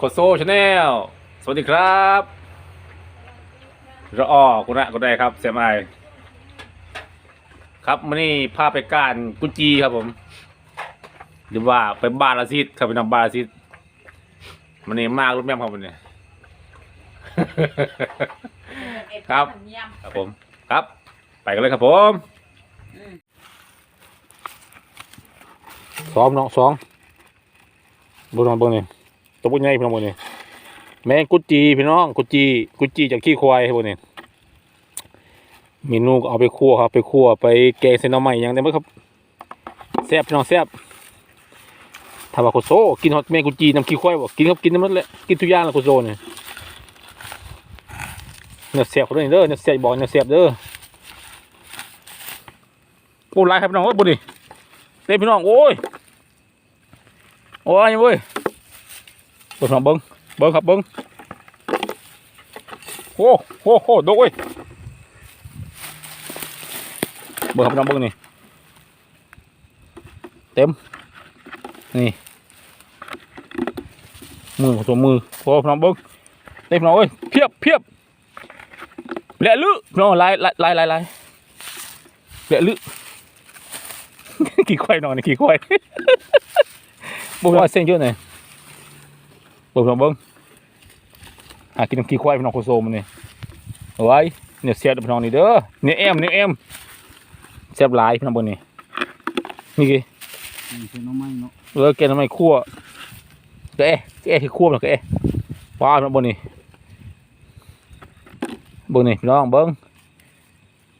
โคโซชาแนลสวัสดีครับระออกุณะกุณได้ครับเสียมไอครับมื่อนี้พาไปการกุจีครับผม หรือว่าไปบาลาซิดครับไปนำบาลาซิดมันนี้มากรุ่นแม่ครับวันนี้ครับครับผมครับ ไปกันเลยครับผมซ้อมน้องสองบุญน้องเบิ้งนี่ ตัวบุญใหญ่พี่น้องบุญนี่แมงกุจีพี่น้องกุจีกุจีจากขี้ควายบุญนี่เมนูก็เอาไปคั่วครับ ไปคั่วไปแกงเส้นหน่อไม้หยังได้ไหมครับแซ่บพี่น้องแซ่บถ้าว่าโคโซกินฮอตแมงกุจีน้ำขี้ควายบ่กินครับกินน้ำมันแหละกินทุกอย่างละโคโซเนี่ยเนื้อแซ่บคนนี้เด้อเนื้อแซ่บบอกเนื้อแซ่บเด้อโอ้หลายครับพี่น้องโอ้ยบุญนี่เต้พี่น้องโอ้ยโอ้ยเว้ย เบิ้งพี่น้องเบิ้งเบิ้งครับเบิ้งโอ้โหโหดกเว้ยเบิ้งครับน้องเบิ้งนี่เต็มนี่มือตัวมือโอ้พี่น้องเบิ้งเต็มน้องเอ้ยเพียบเพียบแหละลึน้องลายลายลายลายลายแหละลึกี่ควายนอนนี่กี่ควายบุกว่าเส้นเยอะหน่อย บิ่งพี่น้องเบิ่งหากินน้ำขี้ควายพี่น้องโคโซมันนี่เอาไว้เนี่ยเสียดพี่น้องนี่เด้อเนี่ยแอมเนี่ยแอมแซ่บหลายพี่น้องเบิ่งนี่นี่กี่เป็นน้องไม้เนาะเออแกทำไมคั่วก็เอ๊ะก็เอ๊ะที่คั่วมันก็เอ๊ะว้าวพี่น้องเบิ่งนี่เบิ่งนี่พี่น้องเบิ่ง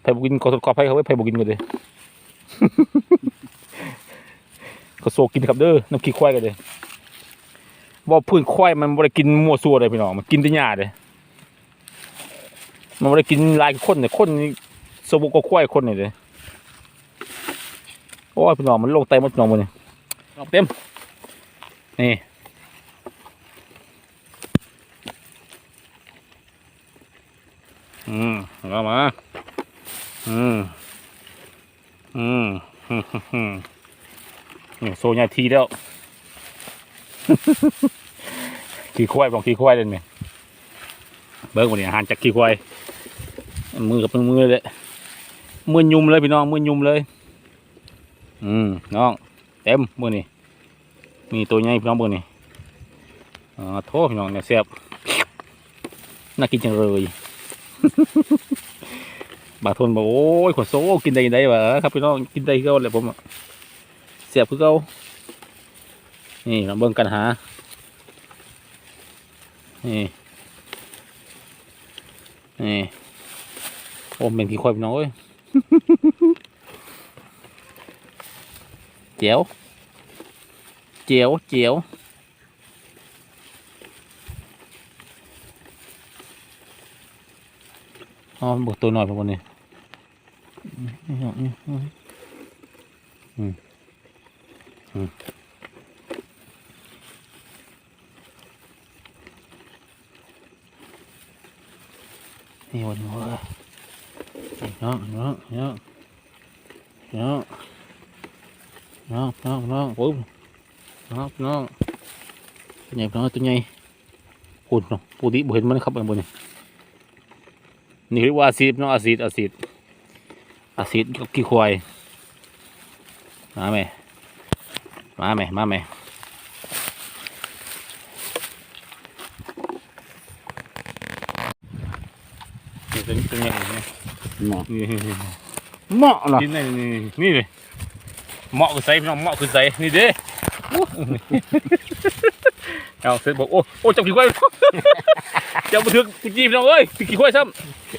ไปบุกินกอดกอดไปเขาไว้ไปบุกินกันเลยก็โซกินครับเด้อน้ำขี้ควายกันเลย ว่าพื้นควายมันบ่ได้กินมั่วซั่วเลยพี่น้องมันกินแต่หญ้าเลยมันบ่ได้กินลายคนเนี่ยคนนี่สมบุกก็ควายคนนี่เลยโอ้ยพี่น้องมันลงไตหมดพี่น้องมันนี่เต็มนี่อืมเอามาอืมอืมฮึ่มฮึ่มฮึ่มโซยาทีแล้ว ขี่ควายบอกขี่ควายเลยเนี่ยเบิ้งวันนี้อาหารจากขี่ควายมือกับมือเลยมือยุ่มเลยพี่น้องมือยุ่มเลย อืมน้องเต็มมือนี่มีตัวใหญ่พี่น้องมือนี่อ๋อโทษพี่น้องเนี่ยแซ่บน่ากินจังเลยบางคนบอกโอ้ยขวดโซ่กินได้ยังไงวะครับพี่น้องกินได้ก็เลยผมเสียบคือเขา นี่เราเบิ่งกันหา นี่ นี่โอ้เป็นขี้ควายน้อยเจียว เจียว เจียว อ๋อบอกตัวหน่อยพวกนี้อืมอืมอืมอืมอืม นี่วันนี้ว่าน้องน้องน้องน้องน้องน้องน้องปุ๊บน้องน้องตัวใหญ่น้องตัวใหญ่พูดเนาะปูดิบุเห็นมันครับอันบนนี่นี่เรียกว่าอาซีดน้องอาซีดอาซีดอาซิดก็กี่ควายมาไหมมาไหมมาไหม นี่เป็นเป็นยังไงเนี่ยเนาะนี่นี่นี่เหมาะล่ะนี่นี่นี่นี่เลยเหมาะคือใส่พี่น้องเหมาะคือใส่นี่เด้เอาเสร็จบอกโอ้โอ้จับกี่ควายจับมาถึงกุจีพี่น้องเอ้ยกี่ควายซ้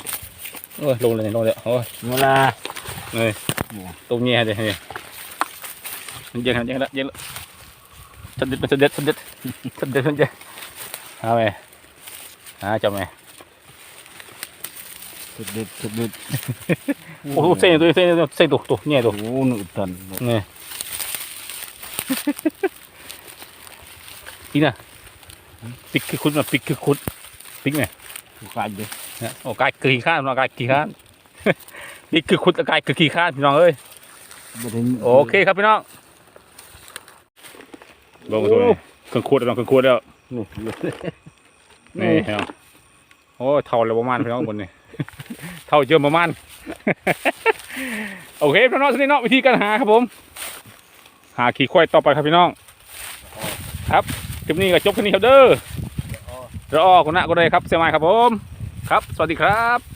ำเออลงเลยลงเลยโอ้ยเวลาเลยตรงนี้ฮะเดี๋ยวเดี๋ยวมันเย็นขนาดเย็นแล้วเย็นแล้วสเด็ดมันสเด็ดสเด็ดสเด็ดสเด็ดเอาไหมหาจับไหม สุดเด็ดสุดเด็ดโอ้โหเส้นตัวเส้นตัวเส้นตัวตัวเนี่ยตัวโอ้หนุตันเนี่ยอีน่ะปิกคือคุณมาปิกคือคุณปิกไหมผู้ขายเด้เนี่ยโอ้กายคือขี้ข้านน้องกายขี้ข้านปิกคือคุณกายคือขี้ข้านพี่น้องเอ้ยบ่ได้โอเคครับพี่น้องลงมาตัวนี้เครื่องขวดแล้วน้องเครื่องขวดแล้วนี่นี่เนาะโอ้เท่าแล้วประมาณพี่น้องบนนี่ เท่าเจิมประมาณโอเคพี่น้องสนี่เนาะวิธีการหาครับผม หาขี่ควายต่อไปครับพี่น้อง ครับคลิปนี้ก็จบแค่นี้ครับเด้อรอคุณนะก็ได้ครับเสียไม้ครับผม ครับ สวัสดีครับ